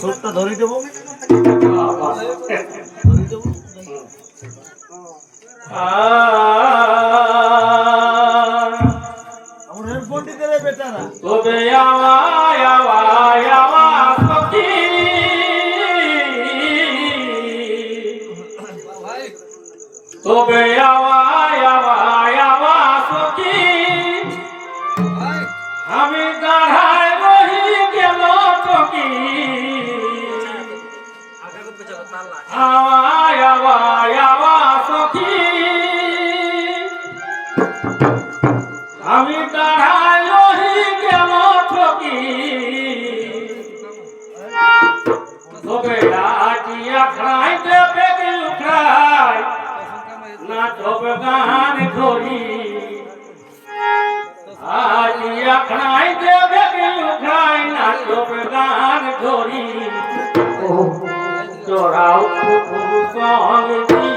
সুপটা ধরে দেবো? ধরে দেবো? আমার হেডফোনটি দেবে বেটারা তবে আমার ধরি চোরাও সঙ্গে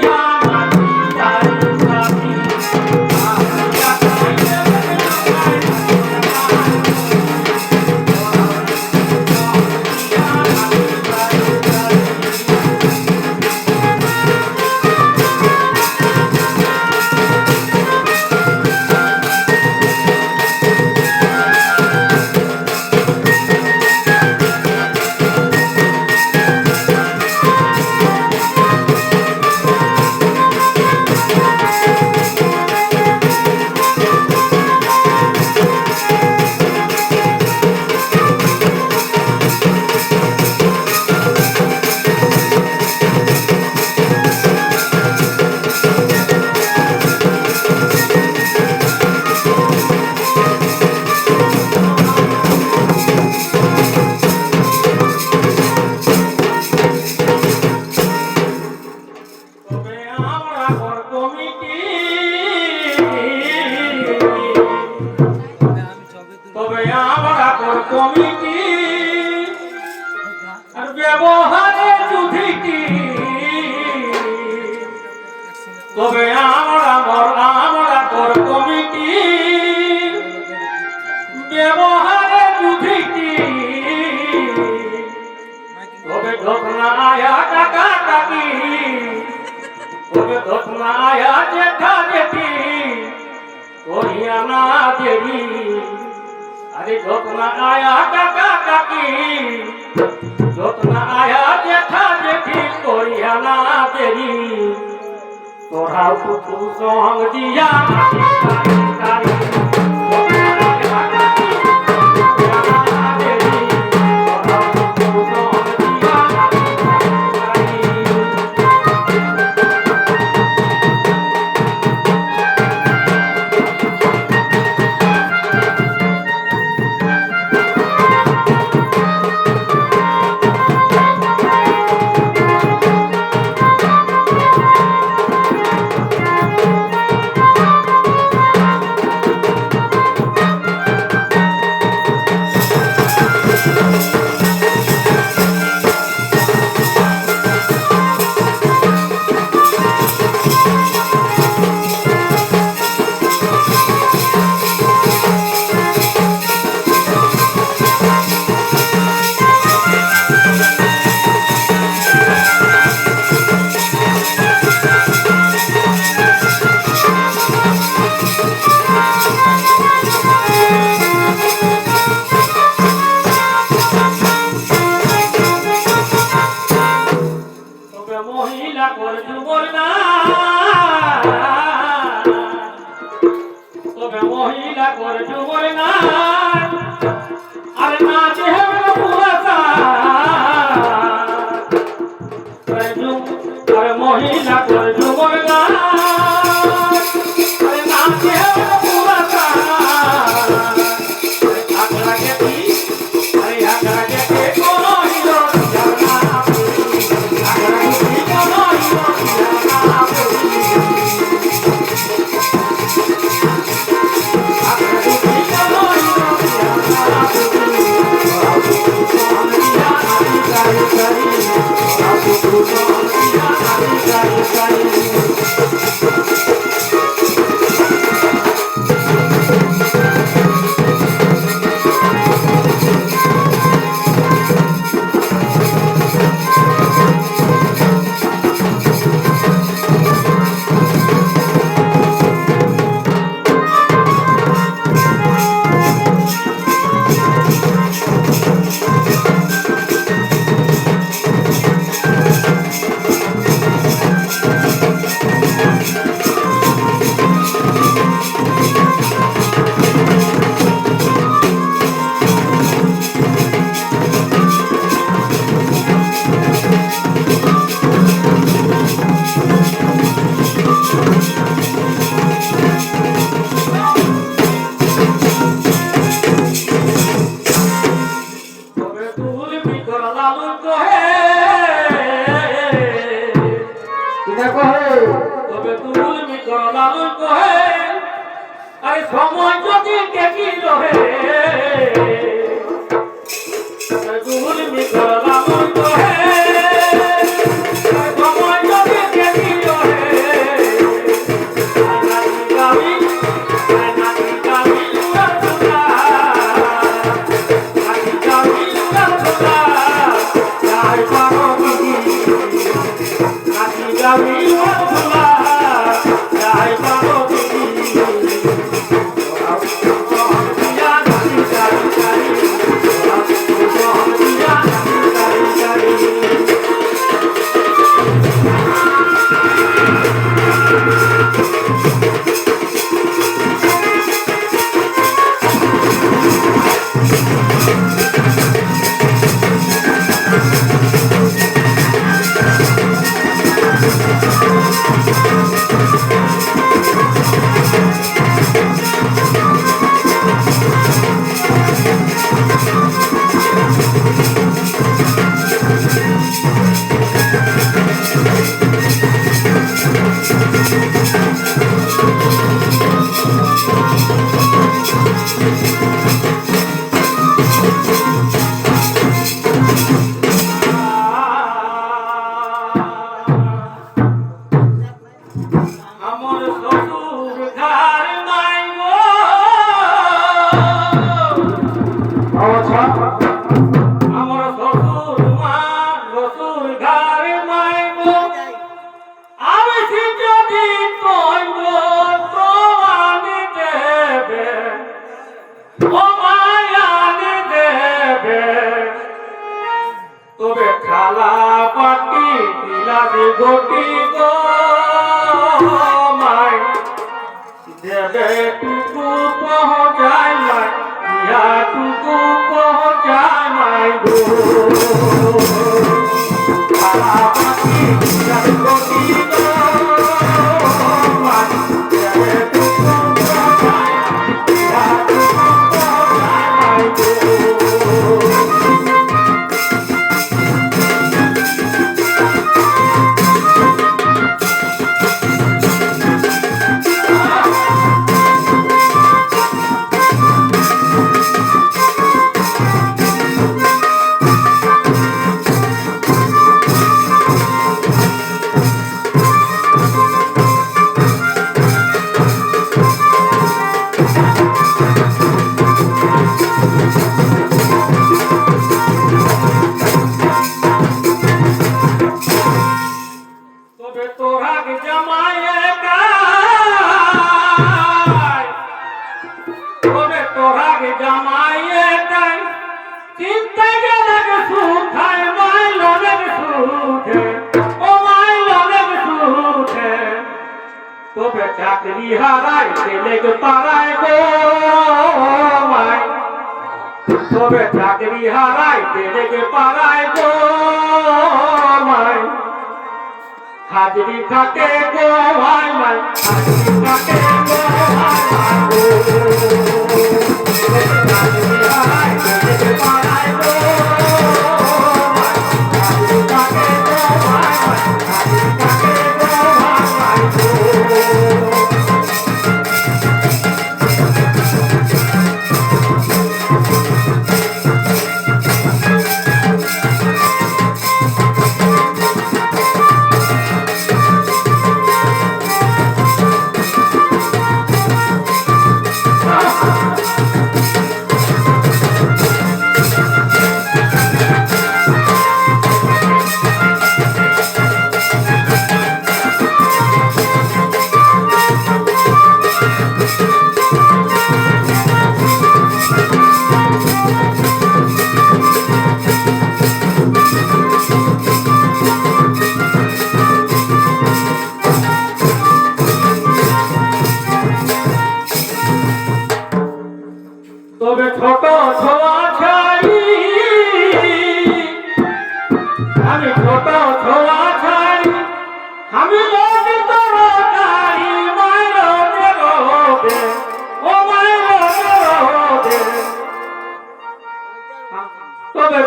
দোকনায়া টাকা টাকি তোকে দোকনায়া জেঠা জেঠি করিয়া না দেরি আরে দোকনায়া টাকা টাকি দোকনায়া জেঠা জেঠি করিয়া না দেরি তোরাও তো সঙ্গ দিয়া কাপড় চুপড় না। তবে মহিলা করে চুপড় না। ঘটি লোক চাকরি হারায় ছেলেকে পাড়ায় গো মায় চাকরি হারায় ছেলেকে পাড়ায় গো হাজরি থাকে গো ভাই মায় হাজরি থাকে গো ভাই মায় হাজরি হারায় ছেলেকে পাড়ায়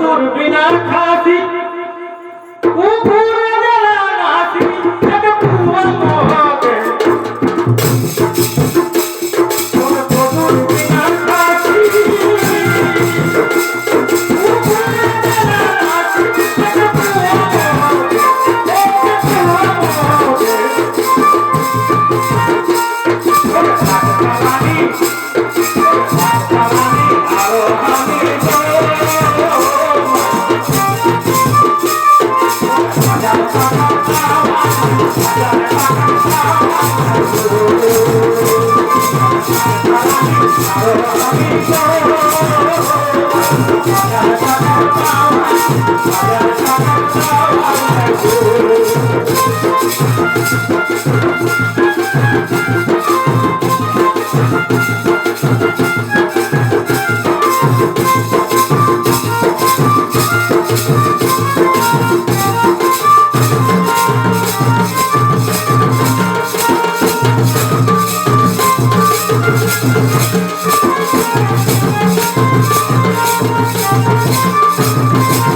শ্বশুর বিনার খাসি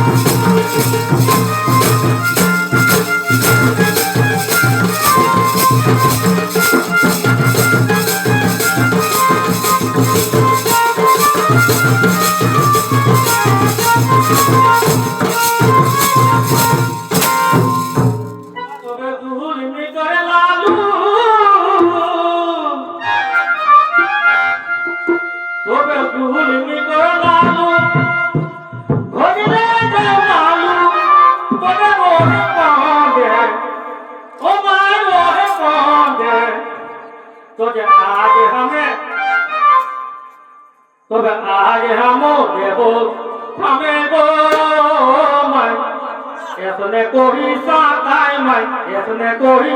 Música থামে গো মাই। এতনে করি সাতাই মাই এতনে করি